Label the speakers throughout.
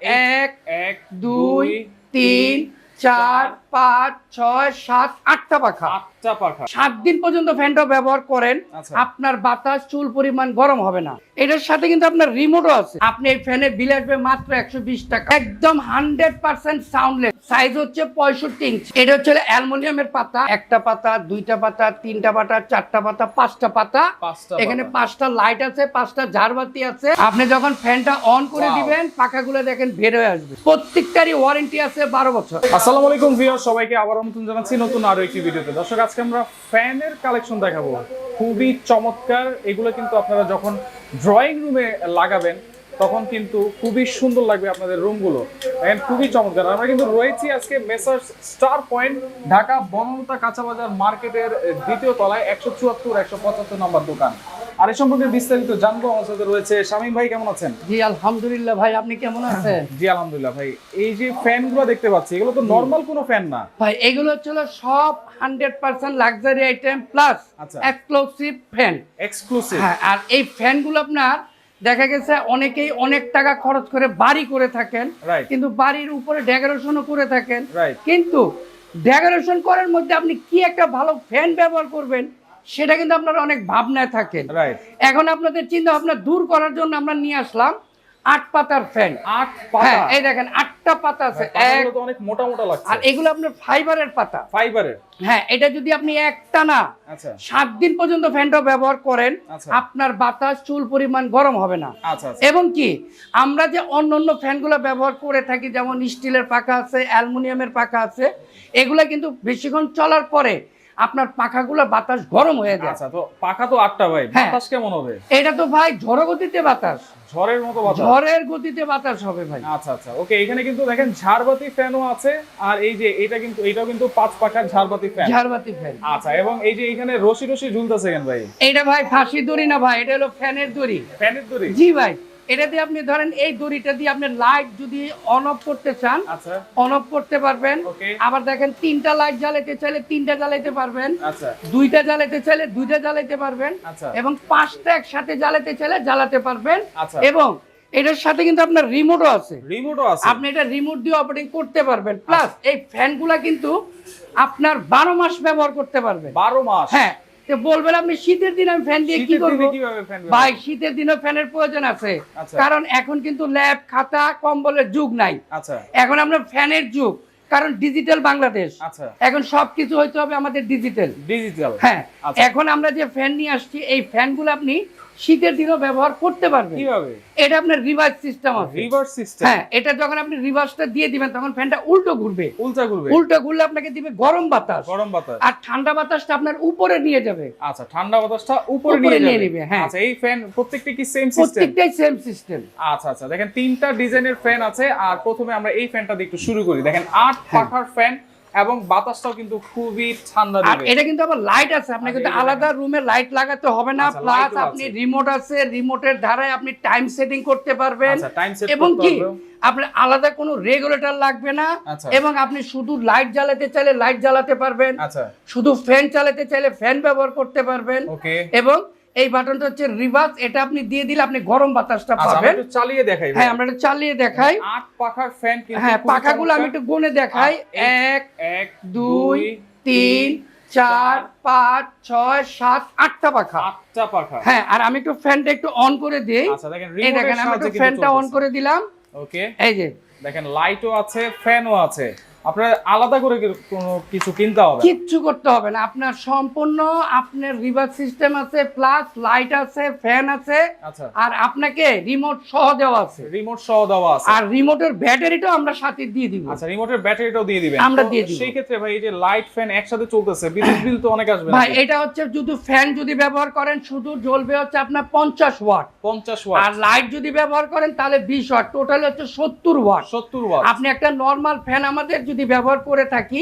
Speaker 1: এক
Speaker 2: এক
Speaker 1: দুই তিন চার পাঁচ ছয় সাত আটটা পাখা।
Speaker 2: আটটা পাখা।
Speaker 1: সাত দিন পর্যন্ত ফ্যানটা ব্যবহার করেন
Speaker 2: আচ্ছা।
Speaker 1: আপনার বাতাস চুল পরিমাণ গরম হবে না। এটার সাথে কিন্তু আপনার রিমোটও আছে। আপনি এই ফ্যানের বিল আসবে মাত্র একশো বিশ টাকা। একদম হান্ড্রেড পার্সেন্ট সাউন্ডলেস সাইজ হচ্ছে পঁয়ষট্টি ইঞ্চি এটা হচ্ছে অ্যালুমিনিয়ামের পাতা। একটা পাতা দুইটা পাতা তিনটা পাতা চারটা পাতা পাঁচটা পাতা। এখানে পাঁচটা লাইট আছে পাঁচটা ঝাড়বাতি আছে। আপনি যখন ফ্যানটা অন করে. দিবেন পাখাগুলো দেখেন বের হয়ে আসবে। প্রত্যেকটারই ওয়ারেন্টি আছে বারো বছর।
Speaker 2: আসসালামু আলাইকুম ভিউয়ার সবাইকে আবার নতুন জানাচ্ছি নতুন আরও একটি ভিডিওতে। দর্শক, আজকে আমরা ফ্যানের কালেকশন দেখাবো। খুবই চমৎকার, এগুলো কিন্তু আপনারা যখন ড্রয়িং রুমে লাগাবেন, তখন কিন্তু খুবই সুন্দর লাগবে আপনাদের রুমগুলো দেখেন খুবই চমৎকার, আমরা কিন্তু রয়েছি আজকে messrs star point Dhaka Bonolota কাঁচাবাজার মার্কেটের দ্বিতীয় তলায়, একশো চুয়াত্তর, একশো পঁচাত্তর নম্বর দোকান। আর এই সম্পর্কে বিস্তারিত জানব। আমার সাথে রয়েছে শামীম ভাই কেমন আছেন?
Speaker 1: জি আলহামদুলিল্লাহ ভাই আপনি কেমন আছেন?
Speaker 2: জি আলহামদুলিল্লাহ ভাই। এই যে ফ্যানগুলো দেখতে পাচ্ছি এগুলো তো নর্মাল কোনো ফ্যান না?
Speaker 1: ভাই এগুলো হচ্ছে সব hundred percent luxury item plus. Exclusive fan
Speaker 2: exclusive
Speaker 1: হ্যাঁ আর এই ফ্যানগুলো আপনার দেখা গেছে অনেকেই অনেক টাকা খরচ করে বাড়ি করে থাকেন কিন্তু বাড়ির উপরে ডেকোরেশনও করে থাকেন। কিন্তু ডেকোরেশন করার মধ্যে আপনি কি একটা ভালো ফ্যান ব্যবহার করবেন? সেটা কিন্তু আপনার অনেক ভাবনায় থাকেন।
Speaker 2: রাইট
Speaker 1: এখন আপনাদের চিন্তা ভাবনা দূর করার জন্য আমরা নিয়ে আসলাম আট পাতার ফ্যান
Speaker 2: আট পাতা?
Speaker 1: হ্যাঁ এই দেখেন আটটা পাতা আছে এক
Speaker 2: পাতাগুলো অনেক মোটা মোটা লাগছে।
Speaker 1: আর এগুলো আপনার ফাইবারের পাতা।
Speaker 2: ফাইবারের
Speaker 1: হ্যাঁ এটা যদি আপনি একটা না
Speaker 2: আচ্ছা।
Speaker 1: সাত দিন পর্যন্ত ফ্যানটা ব্যবহার করেন
Speaker 2: আচ্ছা।
Speaker 1: আপনার বাতাস চুল পরিমাণ গরম হবে না।
Speaker 2: আচ্ছা
Speaker 1: এবং কি আমরা যে অন্য অন্য ফ্যানগুলো ব্যবহার করে থাকি যেমন স্টিলের পাখা আছে অ্যালুমিনিয়ামের পাখা আছে এগুলা কিন্তু বেশিক্ষণ চলার পরে আপনার পাখাগুলো বাতাস গরম হয়ে যায়।
Speaker 2: আচ্ছা তো পাখা তো আটটা ভাই
Speaker 1: হ্যাঁ।
Speaker 2: বাতাস কেমন হবে?
Speaker 1: এটা তো ভাই ঝড় গতিতে বাতাস।
Speaker 2: ঝড়ের মতো বাতাস?
Speaker 1: ঝড়ের গতিতে বাতাস হবে ভাই।
Speaker 2: আচ্ছা আচ্ছা ওকে এখানে কিন্তু দেখেন ঝাড়বাতি ফ্যানও আছে আর এই যে এটা কিন্তু এটাও কিন্তু পাঁচ পাখার ঝাড়বাতি ফ্যান।
Speaker 1: ঝাড়বাতি ফ্যান।
Speaker 2: আচ্ছা এবং এই যে এখানে রশি রশি ঝুলতেছে কেন ভাই?
Speaker 1: এটা ভাই ফাঁসি দড়ি না ভাই এটা হলো ফ্যানের দড়ি।
Speaker 2: ফ্যানের দড়ি?
Speaker 1: জি ভাই। এটা দিয়ে আপনি ধরেন এই দড়িটা দিয়ে আপনি লাইট যদি অন অফ করতে চান
Speaker 2: আচ্ছা।
Speaker 1: অন অফ করতে পারবেন। আবার দেখেন তিনটা লাইট জ্বালাতে চাইলে তিনটা জ্বালাতে পারবেন।
Speaker 2: আচ্ছা।
Speaker 1: দুইটা জ্বালাতে চাইলে দুইটা জ্বালাতে পারবেন।
Speaker 2: আচ্ছা।
Speaker 1: এবং পাঁচটা একসাথে জ্বালাতে চাইলে জ্বালাতে পারবেন।
Speaker 2: আচ্ছা।
Speaker 1: এবং এটার সাথে কিন্তু আপনার রিমোটও আছে।
Speaker 2: রিমোটও আছে।
Speaker 1: আপনি এটা রিমোট দিয়ে অপারেটিং করতে পারবেন। প্লাস এই ফ্যানগুলা কিন্তু আপনার বারো মাস ব্যবহার করতে পারবেন।
Speaker 2: বারো মাস?
Speaker 1: হ্যাঁ বলবেন আপনি শীতের দিন আমি ফ্যান দিয়ে কি করব
Speaker 2: দিনে কীভাবে ফ্যান
Speaker 1: ভাই শীতের দিনও ফ্যানের প্রয়োজন আছে।
Speaker 2: আচ্ছা।
Speaker 1: কারণ এখন কিন্তু ল্যাব খাতা কম্বলের যুগ নাই।
Speaker 2: আচ্ছা।
Speaker 1: এখন আমরা ফ্যানের যুগ কারণ ডিজিটাল বাংলাদেশ।
Speaker 2: আচ্ছা।
Speaker 1: এখন সবকিছু হইতে হবে আমাদের ডিজিটাল।
Speaker 2: ডিজিটাল।
Speaker 1: হ্যাঁ। এখন আমরা যে ফ্যান নিয়ে আসছি এই ফ্যানগুলো আপনি শীতের দিনও ব্যবহার করতে পারবেন।
Speaker 2: কীভাবে?
Speaker 1: এটা আপনার রিভার্স সিস্টেম আছে।
Speaker 2: রিভার্স সিস্টেম
Speaker 1: হ্যাঁ এটা যখন আপনি রিভার্সটা দিয়ে দিবেন তখন ফ্যানটা উল্টো ঘুরবে।
Speaker 2: উল্টা ঘুরবে।
Speaker 1: উল্টো ঘুরলে আপনাকে দিবে গরম বাতাস।
Speaker 2: গরম বাতাস।
Speaker 1: আর ঠান্ডা বাতাসটা আপনার উপরে নিয়ে যাবে।
Speaker 2: আচ্ছা ঠান্ডা বাতাসটা উপরে নিয়ে
Speaker 1: নিয়ে নিবে, হ্যাঁ।
Speaker 2: আচ্ছা এই ফ্যান প্রত্যেকটা কি সেম সিস্টেম
Speaker 1: প্রত্যেকটাই সেম সিস্টেম
Speaker 2: আচ্ছা আচ্ছা দেখেন তিনটা ডিজাইনের ফ্যান আছে আর প্রথমে আমরা এই ফ্যানটা দিয়ে একটু শুরু করি। দেখেন আট
Speaker 1: হ্যাঁ।
Speaker 2: পাখার ফ্যান এবং বাতাসটাও কিন্তু খুবই ঠান্ডা
Speaker 1: আর এটা কিন্তু আবার লাইট আছে আপনি
Speaker 2: আচ্ছা,
Speaker 1: কিন্তু আলাদা রুমে লাইট লাগাতে হবে না
Speaker 2: আচ্ছা,
Speaker 1: প্লাস আপনি রিমোট আছে রিমোটের ধারায় আপনি টাইম সেটিং করতে পারবেন।
Speaker 2: আচ্ছা
Speaker 1: এবং কি? আপনার আলাদা কোনো রেগুলেটর লাগবে না
Speaker 2: আচ্ছা।
Speaker 1: এবং আপনি শুধু লাইট জ্বালাতে চাইলে লাইট জ্বালাতে পারবেন।
Speaker 2: আচ্ছা।
Speaker 1: শুধু ফ্যান চালাতে চাইলে ফ্যান ব্যবহার করতে পারবেন। এবং এই বাটনটা হচ্ছে রিভার্স এটা আপনি দিয়ে দিলে আপনি গরম বাতাসটা
Speaker 2: আচ্ছা
Speaker 1: পাবেন।
Speaker 2: চালিয়ে দেখাই
Speaker 1: হ্যাঁ আমরা এটা চালিয়ে দেখাই।
Speaker 2: আট পাখার ফ্যান কিন্তু
Speaker 1: হ্যাঁ পাখাগুলো আমি একটু গুনে দেখাই। এক
Speaker 2: এক
Speaker 1: দুই তিন চার পাঁচ ছয় সাত আটটা পাখা।
Speaker 2: আটটা পাখা।
Speaker 1: হ্যাঁ আর আমি একটু ফ্যানটা একটু অন করে দিই।
Speaker 2: আচ্ছা দেখেন
Speaker 1: এই দেখেন আমি একটু ফ্যানটা অন করে দিলাম।
Speaker 2: ওকে
Speaker 1: এই যে।
Speaker 2: দেখেন লাইটও আছে ফ্যানও আছে। আপনার আলাদা করে কোনো কিছু কিনতে হবে?
Speaker 1: কিচ্ছু করতে হবে না। আপনার সম্পূর্ণ আপনার রিভার্স সিস্টেম আছে প্লাস লাইট আছে ফ্যান আছে
Speaker 2: আচ্ছা।
Speaker 1: আর আপনাকে রিমোট সহ দেওয়া আছে।
Speaker 2: রিমোট সহ দেওয়া আছে।
Speaker 1: আর রিমোটের ব্যাটারিটাও আমরা সাথে দিয়ে দিব।
Speaker 2: আচ্ছা রিমোটের ব্যাটারিটাও দিয়ে দিবেন।
Speaker 1: আমরা দিয়ে দিব।
Speaker 2: সেই ক্ষেত্রে ভাই এই যে লাইট ফ্যান একসাথে চলতেছে বিদ্যুৎ বিল তো অনেক আসবে
Speaker 1: ভাই এটা হচ্ছে শুধু ফ্যান যদি ব্যবহার করেন শুধু জ্বলবে হচ্ছে আপনার পঞ্চাশ ওয়াট
Speaker 2: 50
Speaker 1: আর লাইট যদি ব্যবহার করেন তাহলে বিশ ওয়াট টোটাল হচ্ছে সত্তর ওয়াট
Speaker 2: 70 ওয়াট
Speaker 1: আপনি একটা নর্মাল ফ্যান আমাদের যদি ব্যবহার করে থাকি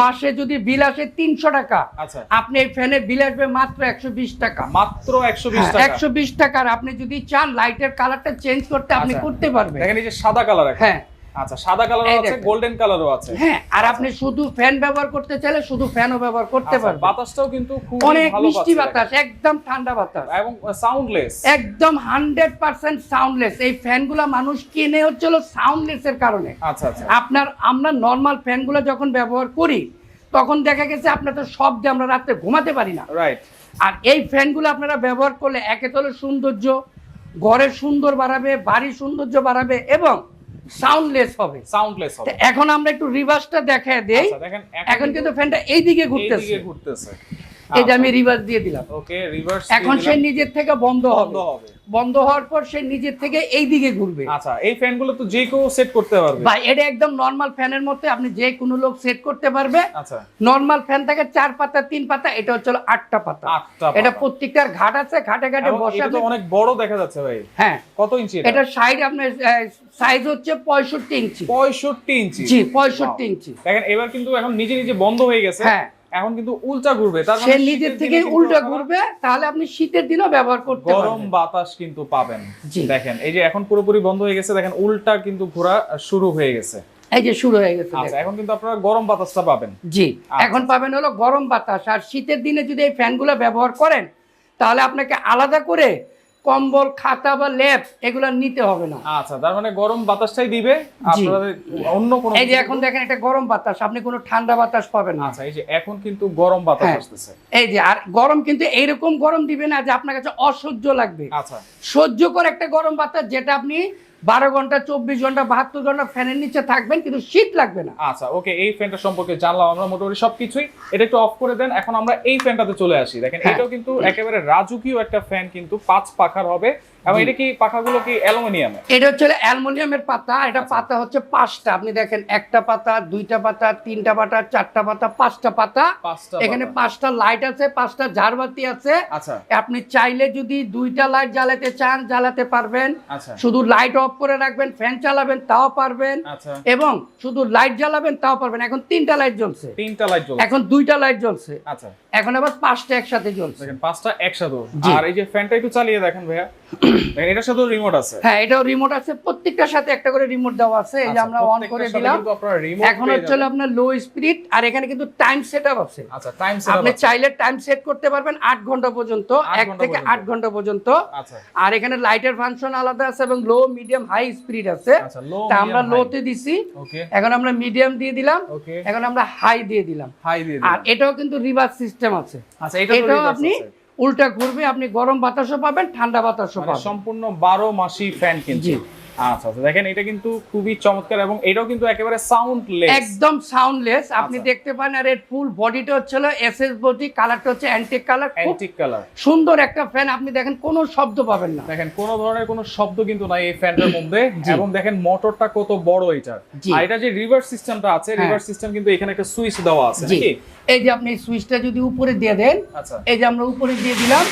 Speaker 1: মাসে যদি বিল আসে তিনশো টাকা।
Speaker 2: আচ্ছা।
Speaker 1: আপনি এই ফ্যানের বিল আসবে মাত্র একশো বিশ টাকা।
Speaker 2: মাত্র 120 টাকা
Speaker 1: হ্যাঁ, একশো বিশ টাকার আপনি যদি চান লাইটের কালারটা চেঞ্জ করতে আপনি
Speaker 2: আচ্ছা।
Speaker 1: করতে পারবেন।
Speaker 2: সাদা কালার
Speaker 1: হ্যাঁ।
Speaker 2: আচ্ছা সাদা কালারও আছে গোল্ডেন কালারও আছে।
Speaker 1: হ্যাঁ আর আপনি শুধু ফ্যান ব্যবহার করতে চাইলে শুধু ফ্যানও ব্যবহার করতে
Speaker 2: আচ্ছা,
Speaker 1: পারবেন।
Speaker 2: বাতাসটাও কিন্তু খুব
Speaker 1: অনেক মিষ্টি বাতাস একদম ঠান্ডা বাতাস।
Speaker 2: এবং সাউন্ডলেস
Speaker 1: একদম হান্ড্রেড পার্সেন্ট সাউন্ডলেস এই ফ্যানগুলো মানুষ কিনে হচ্ছিল সাউন্ডলেস এর কারণে।
Speaker 2: আচ্ছা আচ্ছা।
Speaker 1: আপনার আমরা নর্মাল ফ্যানগুলো যখন ব্যবহার করি তখন দেখা গেছে আপনার তো শব্দে আমরা রাত্রে ঘুমাতে পারি না।
Speaker 2: রাইট
Speaker 1: আর এই ফ্যানগুলো আপনারা ব্যবহার করলে একে তো সৌন্দর্য ঘরের সুন্দর বাড়াবে বাড়ির সৌন্দর্য বাড়াবে এবং সাউন্ডলেস হবে।
Speaker 2: সাউন্ডলেস হবে।
Speaker 1: এখন আমরা একটু রিভার্সটা দেখায় দেই।
Speaker 2: আচ্ছা
Speaker 1: এখন কিন্তু ফ্যানটা এইদিকে ঘুরতেছে
Speaker 2: এইদিকে ঘুরতেছে।
Speaker 1: এই যে আমি রিভার্স দিয়ে দিলাম।
Speaker 2: ওকে রিভার্স
Speaker 1: এখন সে নিজের থেকে বন্ধ হবে। বন্ধ হওয়ার পর সে নিজের থেকে এই দিকে ঘুরবে।
Speaker 2: আচ্ছা এই ফ্যানগুলো তো যে কেউ সেট করতে পারবে।
Speaker 1: ভাই এটা একদম নর্মাল ফ্যানের মধ্যে আপনি যে কোনো লোক সেট করতে পারবে।
Speaker 2: আচ্ছা।
Speaker 1: নর্মাল ফ্যান থাকে চার পাতা তিন পাতা এটা হচ্ছে আটটা পাতা।
Speaker 2: আটটা
Speaker 1: এটা। প্রত্যেকটার ঘাট আছে ঘাটে ঘাটে বসে
Speaker 2: এটা তো অনেক বড় দেখা যাচ্ছে ভাই।
Speaker 1: হ্যাঁ।
Speaker 2: কত ইঞ্চি এটা?
Speaker 1: সাইড আপনার সাইজ হচ্ছে পঁয়ষট্টি ইঞ্চি।
Speaker 2: 65 ইঞ্চি।
Speaker 1: জি পঁয়ষট্টি. ইঞ্চি।
Speaker 2: দেখেন এবার কিন্তু এখন নিজে নিজে বন্ধ হয়ে গেছে।
Speaker 1: হ্যাঁ।
Speaker 2: এখন কিন্তু উল্টা ঘুরবে তার
Speaker 1: সে
Speaker 2: মানে
Speaker 1: নিজের থেকে উল্টা ঘুরবে তাহলে আপনি শীতের দিনও ব্যবহার করতে
Speaker 2: গরম বাতাস কিন্তু পাবেন। দেখেন এই যে এখন পুরোপুরি বন্ধ হয়ে গেছে দেখেন উল্টা কিন্তু ঘোরা শুরু হয়ে গেছে।
Speaker 1: এই যে শুরু হয়ে গেছে
Speaker 2: আচ্ছা এখন কিন্তু আপনারা গরম বাতাসটা পাবেন।
Speaker 1: জি
Speaker 2: আচ্ছা।
Speaker 1: এখন পাবেন হলো গরম বাতাস আর শীতের দিনে যদি এই ফ্যানগুলো ব্যবহার করেন তাহলে আপনাকে আলাদা করে কম্বল খাতা বা লেপ এগুলো নিতে হবে না।
Speaker 2: আচ্ছা তার মানে গরম বাতাসটাই দিবে আপনাদের অন্য কোনো
Speaker 1: এই যে এখন দেখেন এটা গরম বাতাস আপনি কোনো ঠান্ডা বাতাস পাবেন না।
Speaker 2: আচ্ছা এই যে এখন কিন্তু গরম বাতাস
Speaker 1: আসছে
Speaker 2: আসতেছে।
Speaker 1: এই যে আর গরম কিন্তু এইরকম গরম দিবে না যে আপনার কাছে অসহ্য লাগবে।
Speaker 2: আচ্ছা।
Speaker 1: সহ্য করে একটা গরম বাতাস যেটা আপনি বারো ঘণ্টা চব্বিশ ঘণ্টা বাহাত্তর ঘণ্টা ফ্যানের নিচে থাকবেন কিন্তু শীত লাগবে না।
Speaker 2: আচ্ছা ওকে এই ফ্যানটা সম্পর্কে জানলাম আমরা মোটামুটি সবকিছুই। এটা একটু অফ করে দেন এখন আমরা এই ফ্যানটাতে চলে আসি। দেখেন
Speaker 1: হ্যাঁ।
Speaker 2: এটাও কিন্তু একেবারে রাজুকীয় একটা ফ্যান কিন্তু পাঁচ পাখার হবে। এবং এটা কি পাখাগুলো কি অ্যালুমিনিয়ামে?
Speaker 1: এটা হচ্ছে অ্যালুমিনিয়ামের পাতা এটা পাতা হচ্ছে পাঁচটা। আপনি দেখেন একটা পাতা দুইটা পাতা তিনটা পাতা চারটা পাতা পাঁচটা পাতা। এখানে পাঁচটা লাইট আছে পাঁচটা ঝাড়বাতি আছে।
Speaker 2: আচ্ছা।
Speaker 1: আপনি চাইলে যদি দুইটা লাইট জ্বালাতে চান জ্বালাতে পারবেন।
Speaker 2: আচ্ছা।
Speaker 1: শুধু লাইট অফ করে রাখবেন ফ্যান চালাবেন তাও পারবেন।
Speaker 2: আচ্ছা।
Speaker 1: এবং শুধু লাইট জ্বালাবেন তাও পারবেন। এখন তিনটা লাইট জ্বলছে।
Speaker 2: তিনটা লাইট জ্বলছে।
Speaker 1: এখন দুইটা লাইট জ্বলছে।
Speaker 2: আচ্ছা।
Speaker 1: এখন আবার পাঁচটা একসাথে জ্বলছে।
Speaker 2: পাঁচটা একসাথে। আর এই যে ফ্যানটা একটু চালিয়ে দেখেন ভাইয়া। এটার সাথেও রিমোট আছে।
Speaker 1: হ্যাঁ এটাও রিমোট আছে। প্রত্যেকটার সাথে একটা করে রিমোট দেওয়া আছে। এই যে
Speaker 2: আচ্ছা,
Speaker 1: আমরা অন করে দিলাম। এখন হচ্ছে আপনার লো স্পিড আর এখানে কিন্তু টাইম সেট আপ আছে।
Speaker 2: আচ্ছা টাইম
Speaker 1: আপনি চাইলে টাইম সেট করতে পারবেন আট ঘণ্টা পর্যন্ত
Speaker 2: আট
Speaker 1: এক থেকে
Speaker 2: পর্যন্ত।
Speaker 1: আট ঘণ্টা পর্যন্ত।
Speaker 2: আচ্ছা।
Speaker 1: আর এখানে লাইটের ফাংশন আলাদা আছে এবং লো মিডিয়াম হাই স্পিড আছে।
Speaker 2: আচ্ছা
Speaker 1: তা আমরা লোতে দিছি।
Speaker 2: ওকে
Speaker 1: এখন আমরা মিডিয়াম দিয়ে দিলাম।
Speaker 2: ওকে
Speaker 1: এখন আমরা হাই দিয়ে দিলাম।
Speaker 2: হাই দিয়ে
Speaker 1: আর এটাও কিন্তু রিভার্স সিস্টেম আছে।
Speaker 2: আচ্ছা
Speaker 1: এটাও আপনি। উল্টা ঘুরবে আপনি গরম বাতাসও পাবেন ঠান্ডা বাতাসও
Speaker 2: মানে
Speaker 1: পাবেন
Speaker 2: সম্পূর্ণ বারো মাসি ফ্যান কিন্তু
Speaker 1: জি।
Speaker 2: আচ্ছা আচ্ছা। দেখেন এটা কিন্তু খুবই চমৎকার এবং এটাও কিন্তু একেবারে সাউন্ডলেস
Speaker 1: একদম সাউন্ডলেস আপনি
Speaker 2: আচ্ছা।
Speaker 1: দেখতে পান আর এর ফুল বডিটা হচ্ছে এসএস বডি কালারটা হচ্ছে অ্যান্টিক কালার
Speaker 2: অ্যান্টিক কালার
Speaker 1: সুন্দর একটা ফ্যান আপনি দেখেন কোনো শব্দ পাবেন না।
Speaker 2: দেখেন কোনো ধরনের কোনো শব্দ কিন্তু নাই এই ফ্যানটার মধ্যে। এবং দেখেন মোটরটা কত বড় এটা। আর এটা যে রিভার্স সিস্টেমটা আছে
Speaker 1: হ্যাঁ।
Speaker 2: রিভার্স সিস্টেম কিন্তু এখানে একটা সুইচ দেওয়া আছে নাকি?
Speaker 1: এই যে আপনি সুইচটা যদি উপরে দিয়ে দেন
Speaker 2: আচ্ছা।
Speaker 1: এই যে আমরা উপরে দিয়ে দিলাম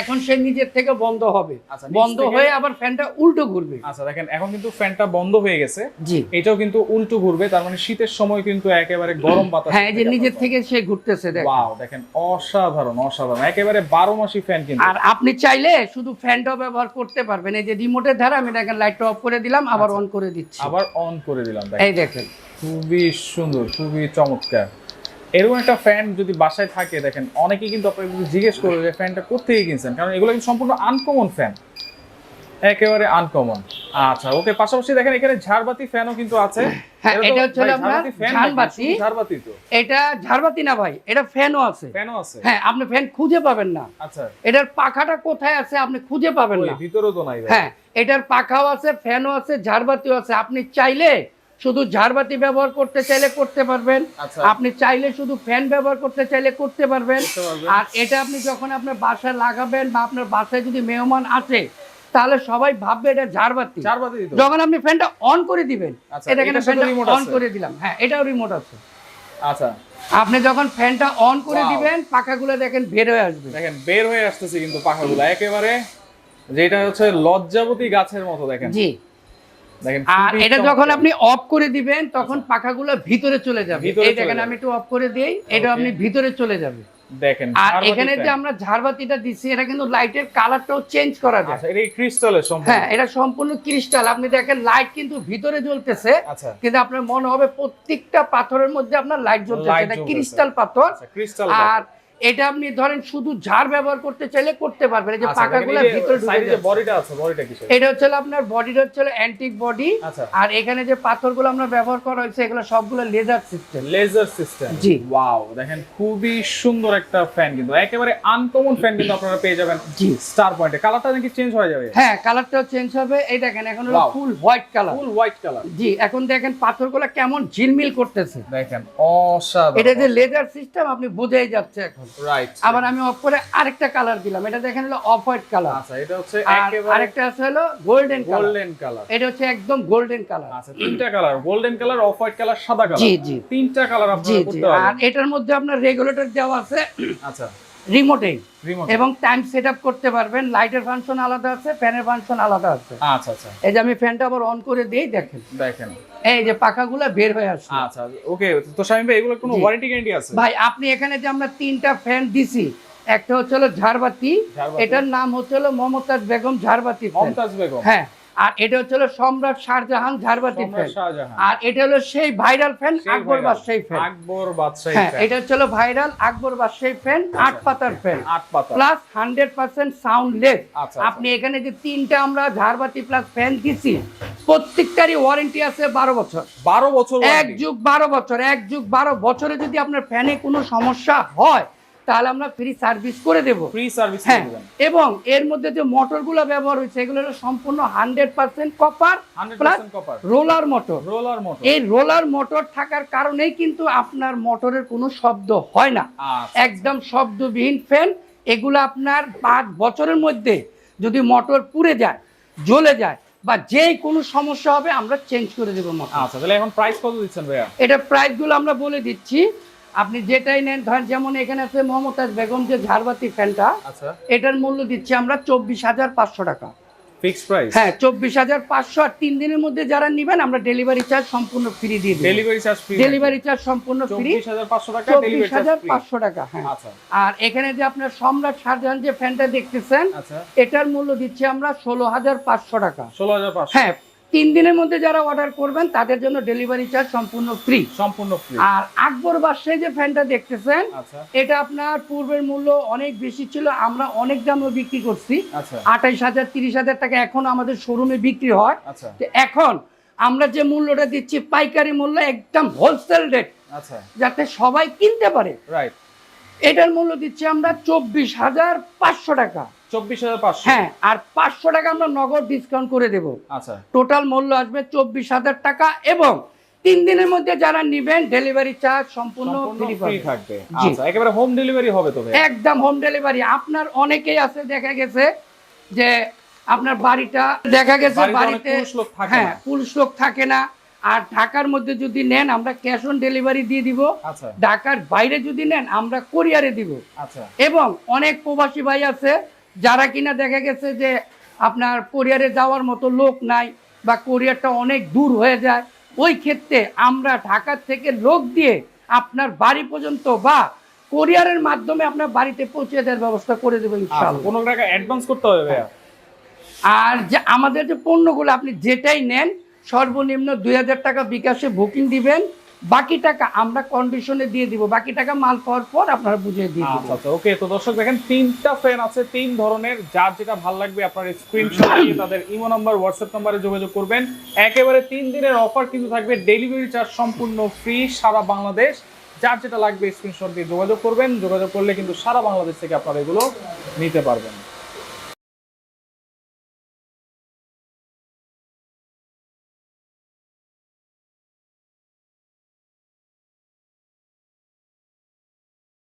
Speaker 1: এখন সে নিজের থেকে বন্ধ হবে।
Speaker 2: আচ্ছা,
Speaker 1: বন্ধ হয়ে আবার ফ্যানটা উল্টো ঘুরবে।
Speaker 2: আচ্ছা দেখেন এখন কিন্তু ফ্যানটা বন্ধ হয়ে গেছে।
Speaker 1: জি।
Speaker 2: এটাও কিন্তু উল্টো ঘুরবে তার মানে শীতের সময় কিন্তু একেবারে গরম বাতাস
Speaker 1: হ্যাঁ যে নিজের থেকে সে ঘুরতেছে
Speaker 2: ওয়াও দেখেন অসাধারণ অসাধারণ। একেবারে বারো মাসি ফ্যান কিন্তু।
Speaker 1: আর আপনি চাইলে শুধু ফ্যানটাও ব্যবহার করতে পারবেন। এই যে রিমোটের ধারা আমি দেখেন লাইটটা অফ করে দিলাম আবার
Speaker 2: আচ্ছা।
Speaker 1: অন করে দিচ্ছি।
Speaker 2: আবার অন করে দিলাম দেখেন।
Speaker 1: এই দেখেন।
Speaker 2: খুবই সুন্দর খুবই চমৎকার। এরকম একটা ফ্যান যদি বাসায় থাকে দেখেন অনেকেই কিন্তু আপনাকে জিজ্ঞেস করবে যে ফ্যানটা কোথেকে কিনছেন? কারণ এগুলো কিন্তু সম্পূর্ণ আনকমন ফ্যান। একেবারে আনকমন আচ্ছা ওকে পাশাপাশি দেখেন এখানে ঝাড়বাতি ফ্যানও কিন্তু আছে।
Speaker 1: হ্যাঁ, এটা হচ্ছে আপনার
Speaker 2: ঝাড়বাতি
Speaker 1: ঝাড়বাতি।
Speaker 2: তো।
Speaker 1: এটা ঝাড়বাতি না ভাই এটা ফ্যানও আছে।
Speaker 2: ফ্যানও আছে।
Speaker 1: হ্যাঁ আপনি ফ্যান খুঁজে পাবেন না।
Speaker 2: আচ্ছা।
Speaker 1: এটার পাখাটা কোথায় আছে আপনি খুঁজে পাবেন না।
Speaker 2: ভিতরেও তো নাই
Speaker 1: হ্যাঁ এটার পাখাও আছে ফ্যানও আছে ঝাড়বাতিও আছে। আপনি চাইলে শুধু ঝাড়বাতি ব্যবহার করতে চাইলে করতে পারবেন।
Speaker 2: আচ্ছা।
Speaker 1: আপনি চাইলে শুধু ফ্যান ব্যবহার করতে চাইলে করতে পারবেন।
Speaker 2: করতে পারবেন।
Speaker 1: আর এটা আপনি যখন আপনার বাসায় লাগাবেন বা আপনার বাসায় যদি মেহমান আসে তাহলে সবাই ভাববে এটা ঝাড়বাতি। যখন আপনি ফ্যানটা অন করে দিবেন
Speaker 2: আচ্ছা,
Speaker 1: এটা এখানে ফ্যানটা অন করে দিলাম। হ্যাঁ এটাও রিমোট আছে।
Speaker 2: আচ্ছা।
Speaker 1: আপনি যখন ফ্যানটা অন করে. দিবেন পাখাগুলো দেখেন বের হয়ে আসবে।
Speaker 2: দেখেন বের হয়ে আসতেছে কিন্তু পাখাগুলো। একেবারে যেটা হচ্ছে লজ্জাবতী গাছের মতো দেখেন।
Speaker 1: জি।
Speaker 2: দেখেন
Speaker 1: আর এটা যখন আপনি অফ করে দিবেন তখন পাখাগুলো ভিতরে চলে যাবে। এই দেখেন আমি একটু অফ করে দিই এটা আপনি ভিতরে চলে যাবে।
Speaker 2: দেখেন
Speaker 1: আর এখানে যে আমরা ঝাড়বাতিটা দিচ্ছি এটা কিন্তু লাইটের কালারটাও চেঞ্জ করা যায়।
Speaker 2: আচ্ছা এটা ক্রিস্টালের সম্পূর্ণ।
Speaker 1: হ্যাঁ এটা সম্পূর্ণ ক্রিস্টাল আপনি দেখেন লাইট কিন্তু ভিতরে জ্বলতেছে
Speaker 2: আচ্ছা।
Speaker 1: কিন্তু আপনার মনে হবে প্রত্যেকটা পাথরের মধ্যে আপনার লাইট জ্বলতেছে এটা ক্রিস্টাল পাথর।
Speaker 2: আচ্ছা ক্রিস্টাল
Speaker 1: আর এটা আপনি ধরেন শুধু ঝাড় ব্যবহার করতে চাইলে করতে পারবেন এই যে পাকাগুলো ভিতরে ঢুকে
Speaker 2: যে বডিটা আছে বডিটা কিসের?
Speaker 1: এটা হচ্ছে আপনার বডিটা হচ্ছে অ্যান্টিক বডি
Speaker 2: আচ্ছা।
Speaker 1: আর এখানে যে পাথরগুলো আমরা ব্যবহার করা হয়েছে এগুলো সবগুলো লেজার সিস্টেম
Speaker 2: লেজার সিস্টেম
Speaker 1: জি।
Speaker 2: ওয়াও দেখেন খুবই সুন্দর একটা ফ্যান কিন্তু। একেবারে আনকমন ফ্যান কিন্তু আপনারা পেয়ে যাবেন
Speaker 1: জি।
Speaker 2: স্টার পয়েন্টে কালারটা নাকি চেঞ্জ হয়ে যাবে?
Speaker 1: হ্যাঁ কালারটাও চেঞ্জ হবে। এই দেখেন এখন হলো full white colour
Speaker 2: full white colour
Speaker 1: জি এখন দেখেন পাথরগুলো কেমন ঝিলমিল করতেছে।
Speaker 2: দেখেন অসাধারণ।
Speaker 1: এটা যে লেজার সিস্টেম আপনি বুঝেই যাচ্ছে এখন।
Speaker 2: রাইট
Speaker 1: আবার আমি অফ করে আরেকটা কালার দিলাম। এটা দেখেন হলো অফ হোয়াইট কালার
Speaker 2: আচ্ছা এটা হচ্ছে একেবারে
Speaker 1: আরেকটা আছে হলো গোল্ডেন কালার
Speaker 2: গোল্ডেন কালার
Speaker 1: এটা হচ্ছে একদম গোল্ডেন কালার
Speaker 2: আচ্ছা তিনটা colour golden colour off white colour সাদা কালার
Speaker 1: জি জি।
Speaker 2: তিনটা কালার আপনার করতে
Speaker 1: জি
Speaker 2: আর
Speaker 1: এটার মধ্যে আপনার রেগুলেটর দেওয়া আছে।
Speaker 2: আচ্ছা।
Speaker 1: রিমোটেই এবং টাইম সেট আপ করতে পারবেন। লাইটের ফাংশন আলাদা আছে ফ্যানের ফাংশন আলাদা আছে।
Speaker 2: আচ্ছা আচ্ছা।
Speaker 1: এই যে আমি ফ্যানটা আবার অন করে দিই দেখেন।
Speaker 2: দেখেন।
Speaker 1: এই যে পাখাগুলো বের হয়ে আসছে।
Speaker 2: আচ্ছা ওকে। তো শামিম ভাই এগুলো কোনো ওয়ারেন্টি গ্যারান্টি আছে?
Speaker 1: ভাই আপনি এখানে যে আমরা তিনটা ফ্যান দিছি একটা হচ্ছে হলো ঝাড়বাতি। এটার নাম হচ্ছে হলো মমতাজ বেগম ঝাড়বাতি
Speaker 2: মমতাজ বেগম?
Speaker 1: হ্যাঁ। আর এটা হচ্ছে সম্রাট শাহজাহান
Speaker 2: সম্রাট
Speaker 1: ফ্যান আর এটা হলো সেই ভাইরাল ফ্যান আকবর বাদশাহী ফ্যান
Speaker 2: আকবর বাদশাহী
Speaker 1: হ্যাঁ এটা হচ্ছে ভাইরাল আকবর বাদশাহী ফ্যান আট পাতার ফ্যান
Speaker 2: আট পাতা।
Speaker 1: প্লাস হান্ড্রেড পার্সেন্ট সাউন্ডলেস
Speaker 2: আচ্ছা,
Speaker 1: আপনি এখানে যে তিনটা আমরা ঝাড়বাতি প্লাস ফ্যান দিছি প্রত্যেকটারই ওয়ারেন্টি আছে বারো বছর।
Speaker 2: বারো বছর
Speaker 1: এক যুগ বারো বছর এক যুগ বারো বছরে যদি আপনার ফ্যানে কোনো সমস্যা হয় তাহলে আমরা ফ্রি সার্ভিস করে দেবো।
Speaker 2: ফ্রি সার্ভিস
Speaker 1: হ্যাঁ এবং এর মধ্যে যে মোটরগুলো ব্যবহার হয়েছে এগুলো হলো সম্পূর্ণ hundred percent copper plus roller motor
Speaker 2: roller motor
Speaker 1: এই রোলার মোটর থাকার কারণেই কিন্তু আপনার মোটরের কোনো শব্দ হয় না।
Speaker 2: আচ্ছা
Speaker 1: একদম শব্দবিহীন ফ্যান এগুলো আপনার পাঁচ বছরের মধ্যে যদি মোটর পুড়ে যায় জ্বলে যায় বা যে কোনো সমস্যা হবে আমরা চেঞ্জ করে দেবো মোটর
Speaker 2: আচ্ছা তাহলে এখন প্রাইস কত দিচ্ছেন ভাইয়া?
Speaker 1: এটা প্রাইসগুলো আমরা বলে দিচ্ছি আপনি যেটাই নেন ধরেন যেমন এখানে আছে মমতাজ বেগম যে ঝাড়বাতি ফ্যানটা
Speaker 2: আচ্ছা।
Speaker 1: এটার মূল্য দিচ্ছি আমরা চব্বিশ হাজার পাঁচশো টাকা।
Speaker 2: প্রাইস?
Speaker 1: হ্যাঁ চব্বিশ হাজার পাঁচশো আর তিন দিনের মধ্যে যারা নেবেন আমরা ডেলিভারি চার্জ সম্পূর্ণ ফ্রি দিয়ে দিই
Speaker 2: delivery charge free
Speaker 1: delivery charge সম্পূর্ণ ফ্রি
Speaker 2: চব্বিশ হাজার পাঁচশো টাকা
Speaker 1: হ্যাঁ।
Speaker 2: আচ্ছা।
Speaker 1: আর এখানে যে আপনার সম্রাট শাহজাহান যে ফ্যানটা দেখতেছেন
Speaker 2: আচ্ছা।
Speaker 1: এটার মূল্য দিচ্ছি আমরা ষোলো হাজার পাঁচশো টাকা।
Speaker 2: ষোলো হাজার
Speaker 1: হ্যাঁ তিন দিনের মধ্যে যারা অর্ডার করবেন তাদের জন্য ডেলিভারি চার্জ সম্পূর্ণ ফ্রি
Speaker 2: সম্পূর্ণ ফ্রি
Speaker 1: আর আকবর বাদশাহী যে ফ্যানটা দেখতেছেন
Speaker 2: আচ্ছা।
Speaker 1: এটা আপনার পূর্বের মূল্য অনেক বেশি ছিল আমরা অনেক দামে বিক্রি করছি।
Speaker 2: আচ্ছা।
Speaker 1: আঠাইশ হাজার তিরিশ হাজার টাকা এখন আমাদের শোরুমে বিক্রি হয়।
Speaker 2: আচ্ছা।
Speaker 1: এখন আমরা যে মূল্যটা দিচ্ছি পাইকারি মূল্য একদম হোলসেল রেট
Speaker 2: আচ্ছা।
Speaker 1: যাতে সবাই কিনতে পারে।
Speaker 2: রাইট
Speaker 1: এটার মূল্য দিচ্ছি আমরা চব্বিশ হাজার পাঁচশো টাকা।
Speaker 2: চব্বিশ হাজার পাঁচশো।
Speaker 1: হ্যাঁ আর পাঁচশো টাকা আমরা নগদ ডিসকাউন্ট করে দেব।
Speaker 2: আচ্ছা।
Speaker 1: টোটাল মূল্য আসবে চব্বিশ হাজার টাকা এবং তিন দিনের মধ্যে যারা নিবেন ডেলিভারি চার্জ সম্পূর্ণ ফ্রি
Speaker 2: থাকবে। আচ্ছা একেবারে হোম ডেলিভারি হবে তো
Speaker 1: একদম হোম ডেলিভারি আপনার অনেকেই আছে দেখা গেছে যে আপনার বাড়িটা দেখা গেছে
Speaker 2: বাড়িতে
Speaker 1: বাড়িতে
Speaker 2: পুরুষ লোক থাকে
Speaker 1: হ্যাঁ
Speaker 2: না।
Speaker 1: আর ঢাকার মধ্যে যদি নেন আমরা ক্যাশ অন ডেলিভারি দিয়ে দিব।
Speaker 2: আচ্ছা।
Speaker 1: ঢাকার বাইরে যদি নেন আমরা কোরিয়ারে দিব।
Speaker 2: আচ্ছা।
Speaker 1: এবং অনেক প্রবাসী ভাই আছে যারা কিনা দেখা গেছে যে আপনার কোরিয়ারে যাওয়ার মতো লোক নাই বা কোরিয়ারটা অনেক দূর হয়ে যায় ওই ক্ষেত্রে আমরা ঢাকার থেকে লোক দিয়ে আপনার বাড়ি পর্যন্ত বা কোরিয়ারের মাধ্যমে আপনার বাড়িতে পৌঁছে দেওয়ার ব্যবস্থা করে দেবো
Speaker 2: আচ্ছা
Speaker 1: ইনশাআল্লাহ
Speaker 2: কোনো টাকা অ্যাডভান্স করতে হবে
Speaker 1: আর যে আমাদের যে পণ্যগুলো আপনি যেটাই নেন সর্বনিম্ন দুই হাজার টাকা বিকাশে বুকিং দিবেন। বাকি টাকা আমরা কন্ডিশনে দিয়ে দিব। বাকি টাকা মাল পাওয়ার পর আপনারা বুঝিয়ে দিয়ে
Speaker 2: আচ্ছা আচ্ছা ওকে তো দর্শক দেখেন তিনটা ফ্যান আছে তিন ধরনের। যার যেটা ভালো লাগবে আপনার স্ক্রিনশট দিয়ে তাদের ইমো নাম্বার হোয়াটসঅ্যাপ নাম্বারে যোগাযোগ করবেন। একেবারে তিন দিনের অফার কিন্তু থাকবে। ডেলিভারি চার্জ সম্পূর্ণ ফ্রি সারা বাংলাদেশ। যার যেটা লাগবে স্ক্রিনশট দিয়ে যোগাযোগ করবেন। যোগাযোগ করলে কিন্তু সারা বাংলাদেশ থেকে আপনারা এগুলো নিতে পারবেন।